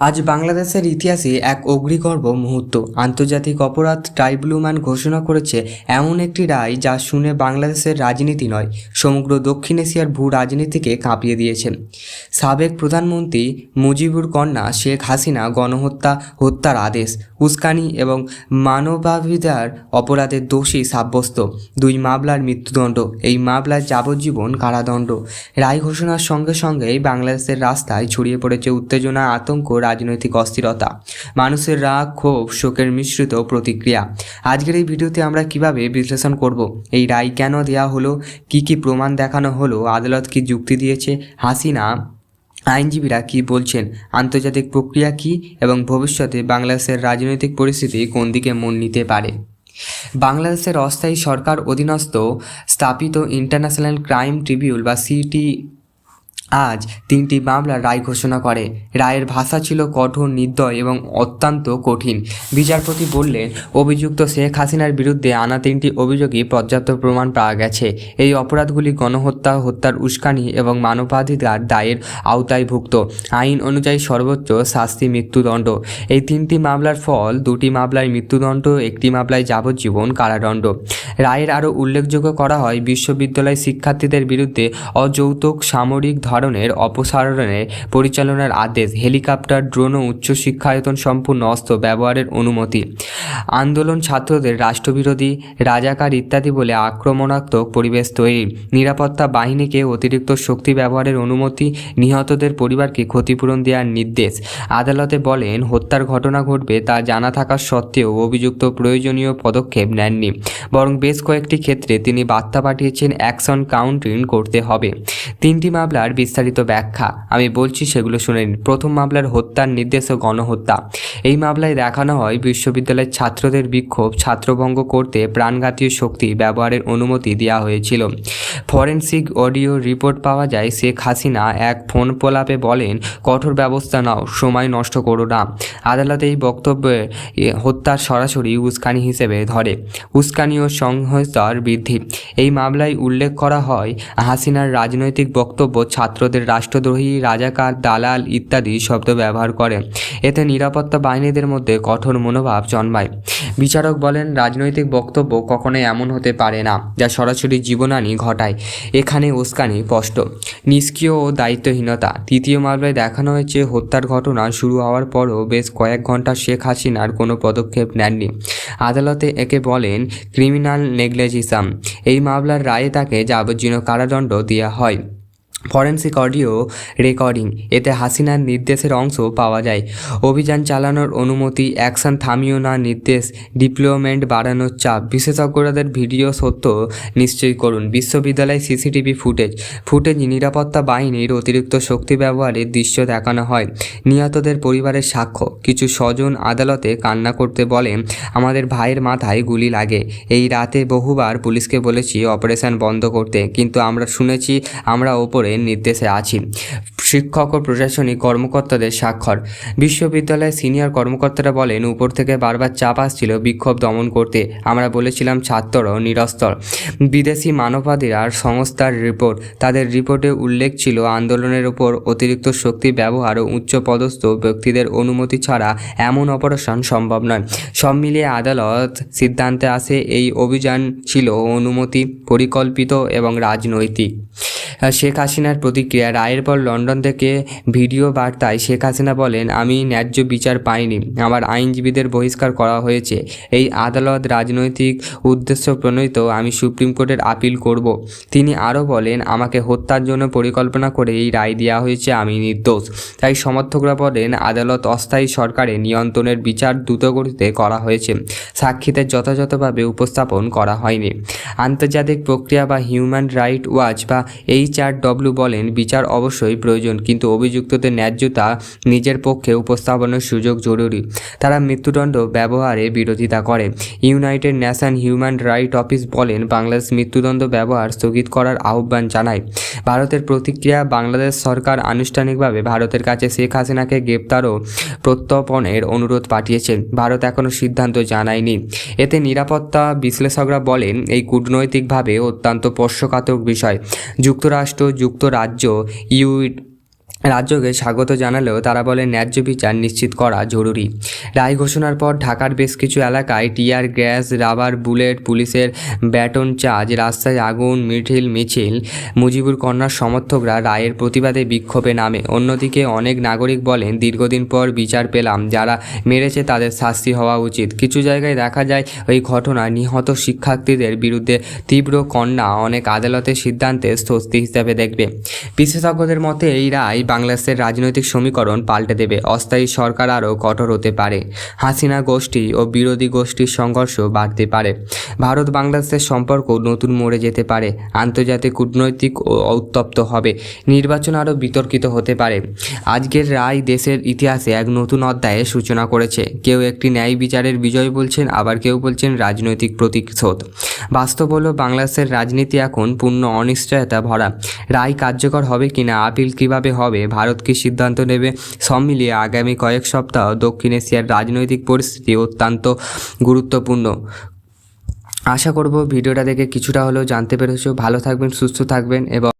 আজ বাংলাদেশের ইতিহাসে এক অগ্নিগর্ভ মুহূর্ত। আন্তর্জাতিক অপরাধ ট্রাইব্যুনাল ঘোষণা করেছে এমন একটি রায় যা শুনে বাংলাদেশের রাজনীতি নয়, সমগ্র দক্ষিণ এশিয়ার ভূ রাজনীতিকে কাঁপিয়ে দিয়েছে। সাবেক প্রধানমন্ত্রী মুজিবুর কন্যা শেখ হাসিনা গণহত্যা, হত্যার আদেশ, উস্কানি এবং মানবাধিকার অপরাধের দোষী সাব্যস্ত, দুই মামলার মৃত্যুদণ্ড, এই মামলার যাবজ্জীবন কারাদণ্ড। রায় ঘোষণার সঙ্গে সঙ্গেই বাংলাদেশের রাস্তায় ছড়িয়ে পড়েছে উত্তেজনা, আতঙ্ক রাজনৈতিক অস্থিরতা, মানুষের রাগ, ক্ষোভ, শোকের মিশ্রিত প্রতিক্রিয়া। আজকের এই ভিডিওতে আমরা কীভাবে বিশ্লেষণ করব? এই রায় কেন দেওয়া হলো? কি কি প্রমাণ দেখানো হলো? আদালত কি যুক্তি দিয়েছে? হাসিনা আইনজীবীরা কি বলছেন? আন্তর্জাতিক প্রক্রিয়া কি? এবং ভবিষ্যতে বাংলাদেশের রাজনৈতিক পরিস্থিতি কোন দিকে মন নিতে পারে? বাংলাদেশের অস্থায়ী সরকার অধীনস্থ স্থাপিত ইন্টারন্যাশনাল ক্রাইম ট্রিবিউল বা সিটি আজ তিনটি মামলার রায় ঘোষণা করে। রায়ের ভাষা ছিল কঠোর, নির্দয় এবং অত্যন্ত কঠিন। বিচারপতি বললেন, অভিযুক্ত শেখ হাসিনার বিরুদ্ধে আনা তিনটি অভিযোগই পর্যাপ্ত প্রমাণ পাওয়া গেছে। এই অপরাধগুলি গণহত্যা, হত্যার উস্কানি এবং মানবাধিকার দায়ের আওতায়ভুক্ত। আইন অনুযায়ী সর্বোচ্চ শাস্তি মৃত্যুদণ্ড। এই তিনটি মামলার ফল দুটি মামলায় মৃত্যুদণ্ড, একটি মামলায় যাবজ্জীবন কারাদণ্ড। রায়ের আরও উল্লেখযোগ্য করা হয় বিশ্ববিদ্যালয় শিক্ষার্থীদের বিরুদ্ধে অযৌতুক সামরিক ধরনের অপসারণের পরিচালনার আদেশ, হেলিকপ্টার, ড্রোন ও উচ্চ শিক্ষায়তন সম্পূর্ণ অস্ত্র ব্যবহারের অনুমতি। আন্দোলন ছাত্রদের রাষ্ট্রবিরোধী, রাজাকার ইত্যাদি বলে আক্রমণাত্মক পরিবেশ তৈরি। নিরাপত্তা বাহিনীকে অতিরিক্ত শক্তি ব্যবহারের অনুমতি নিহতদের পরিবারকে ক্ষতিপূরণ দেওয়ার নির্দেশ। আদালতে বলেন, হত্যার ঘটনা ঘটবে তা জানা থাকা সত্ত্বেও অভিযুক্ত প্রয়োজনীয় পদক্ষেপ নেননি। বরং বেশ কয়েকটি ক্ষেত্রে তিনি বার্তা পাঠিয়েছেন অ্যাকশন কাউন্টিং করতে হবে। তিনটি মামলার বিস্তারিত ব্যাখ্যা। আমি বলছি সেগুলো শুনে নিন। প্রথম মামলার হত্যার নির্দেশ ও গণহত্যা। এই মামলায় দেখানো হয় বিশ্ববিদ্যালয়ের ছাত্রদের বিক্ষোভ ছাত্রভঙ্গ করতে প্রাণঘাতীয় শক্তি ব্যবহারের অনুমতি দেওয়া হয়েছিল। ফরেনসিক অডিও রিপোর্ট পাওয়া যায়, শেখ হাসিনা এক ফোন পোলাপে বলেন, কঠোর ব্যবস্থা নাও, সময় নষ্ট করো না। আদালতে এই বক্তব্যে হত্যার সরাসরি উস্কানি হিসেবে ধরে। উস্কানি ও সংহিতার বৃদ্ধি। এই মামলায় উল্লেখ করা হয়, হাসিনার রাজনৈতিক বক্তব্য ছাত্রদের রাষ্ট্রদ্রোহী, রাজাকার, দালাল ইত্যাদি শব্দ ব্যবহার করে। এতে নিরাপত্তা বাহিনীদের মধ্যে কঠোর মনোভাব জন্মায়। বিচারক বলেন, রাজনৈতিক বক্তব্য কখনোই এমন হতে পারে না, যা সরাসরি জীবনানি ঘটায়। এখানে উস্কানি স্পষ্ট। নিষ্ক্রিয় ও দায়িত্বহীনতা। তৃতীয় মামলায় দেখানো হয়েছে, হত্যার ঘটনা শুরু হওয়ার পরও বেশ কয়েক ঘণ্টা শেখ হাসিনার কোনো পদক্ষেপ নেননি। আদালতে একে বলেন, ক্রিমিনাল নেগলেজিসাম এই মামলার রায়ে তাকে যাবজ্জীবন কারাদণ্ড দেওয়া হয়। ফরেন্সিক অডিও রেকর্ডিং, এতে হাসিনার নির্দেশের অংশ পাওয়া যায়। অভিযান চালানোর অনুমতি, অ্যাকশন থামিও না নির্দেশ, ডিপ্লয়মেন্ট বাড়ানোর চাপ। বিশেষজ্ঞদের ভিডিও সত্য নিশ্চয় করুন। বিশ্ববিদ্যালয় সিসিটিভি ফুটেজ। ফুটেজ নিরাপত্তা বাহিনীর অতিরিক্ত শক্তি ব্যবহারের দৃশ্য দেখানো হয়। নিহতদের পরিবারের সাক্ষ্য। কিছু স্বজন আদালতে কান্না করতে বলে, আমাদের ভাইয়ের মাথায় গুলি লাগে। এই রাতে বহুবার পুলিশকে বলেছি অপারেশন বন্ধ করতে। কিন্তু আমরা শুনেছি, আমরা ওপরে নির্দেশে আছি। শিক্ষক ও প্রশাসনিক কর্মকর্তাদের স্বাক্ষর। বিশ্ববিদ্যালয়ের সিনিয়র কর্মকর্তারা বলেন, উপর থেকে বারবার চাপ আসছিল বিক্ষোভ দমন করতে। আমরা বলেছিলাম ছাত্ররাও নিরস্তর। বিদেশি মানবাধিকার সংস্থার রিপোর্ট। তাদের রিপোর্টে উল্লেখ ছিল, আন্দোলনের উপর অতিরিক্ত শক্তি ব্যবহার ও উচ্চপদস্থ ব্যক্তিদের অনুমতি ছাড়া এমন অপারেশন সম্ভব নয়। সব মিলিয়ে আদালত সিদ্ধান্তে আসে, এই অভিযান ছিল অনুমতি পরিকল্পিত এবং রাজনৈতিক। শেখ হাসিনার প্রতিক্রিয়া। রায়ের পর লন্ডন থেকে ভিডিও বার্তায় শেখ হাসিনা বলেন, আমি ন্যায্য বিচার পাইনি। আমার আইনজীবীদের বহিষ্কার করা হয়েছে। এই আদালত রাজনৈতিক উদ্দেশ্য প্রণীত। আমি সুপ্রিম কোর্টের আপিল করব। তিনি আরও বলেন, আমাকে হত্যার জন্য পরিকল্পনা করে এই রায় দেওয়া হয়েছে আমি নির্দোষ। তাই সমর্থকরা বলেন, আদালত অস্থায়ী সরকারের নিয়ন্ত্রণের বিচার দ্রুতগতিতে করা হয়েছে। সাক্ষীদের যথাযথভাবে উপস্থাপন করা হয়নি। আন্তর্জাতিক প্রক্রিয়া বা হিউম্যান রাইট ওয়াচ বা এইচ আর ডব্লিউ বলেন, বিচার অবশ্যই প্রয়োজন, কিন্তু অভিযুক্তদের ন্যায্যতা নিজের পক্ষে উপস্থাপনের সুযোগ জরুরি। তারা মৃত্যুদণ্ড ব্যবহারে বিরোধিতা করে। United Nation Human Right Office বলেন, বাংলাদেশ মৃত্যুদণ্ড ব্যবহার স্থগিত করার আহ্বান জানায়। ভারতের প্রতিক্রিয়া, বাংলাদেশ সরকার আনুষ্ঠানিকভাবে ভারতের কাছে শেখ হাসিনাকে গ্রেপ্তার ও প্রত্যর্পণের অনুরোধ পাঠিয়েছেন ভারত এখনও সিদ্ধান্ত জানায়নি। এতে নিরাপত্তা বিশ্লেষকরা বলেন, এই কূটনৈতিকভাবে অত্যন্ত স্পর্শকাতক বিষয়। যুক্তরাষ্ট্র যুক্তরাজ্য ইউ রাজ্যকে স্বাগত জানালেও তারা বলে ন্যায্য বিচার নিশ্চিত করা জরুরি। রায় ঘোষণার পর ঢাকার বেশ কিছু এলাকায় টিয়ার, গ্যাস, রাবার, বুলেট, পুলিশের ব্যাটন, চার্জ, রাস্তায় আগুন, মিঠিল, মিছিল। মুজিবুর কন্যার সমর্থকরা রায়ের প্রতিবাদে বিক্ষোভে নামে। অন্যদিকে অনেক নাগরিক বলেন, দীর্ঘদিন পর বিচার পেলাম। যারা মেরেছে তাদের শাস্তি হওয়া উচিত। কিছু জায়গায় দেখা যায়, ওই ঘটনা নিহত শিক্ষার্থীদের বিরুদ্ধে তীব্র কন্যা অনেক আদালতের সিদ্ধান্তে স্বস্তি হিসাবে দেখবে। বিশেষজ্ঞদের মতে, এই রায় বাংলাদেশের রাজনৈতিক সমীকরণ পাল্টে দেবে। অস্থায়ী সরকার আরও কঠোর হতে হাসিনা গোষ্ঠী ও বিরোধী গোষ্ঠীর সংঘর্ষ বাড়তে পারে। ভারত বাংলাদেশের সম্পর্ক নতুন মোড়ে যেতে পারে, আন্তর্জাতিক কূটনৈতিক ও উত্তপ্ত হবে, নির্বাচন আরও বিতর্কিত হতে পারে। আজকের রায় দেশের ইতিহাসে এক নতুন অধ্যায়ের সূচনা করেছে। কেউ একটি ন্যায় বিচারের বিজয় বলছেন, আবার কেউ বলছেন রাজনৈতিক প্রতিশোধ। বাস্তব হলো বাংলাদেশের রাজনীতি এখন পূর্ণ অনিশ্চয়তা ভরা। রায় কার্যকর হবে কিনা, আপিল কীভাবে হবে, ভারত কি সিদ্ধান্ত নেবে, সব মিলিয়ে আগামী কয়েক সপ্তাহ দক্ষিণ এশিয়ার রাজনৈতিক পরিস্থিতি অত্যন্ত গুরুত্বপূর্ণ। আশা করব ভিডিওটা দেখে কিছুটা হলেও জানতে পেরেছ। ভালো থাকবেন, সুস্থ থাকবেন এবং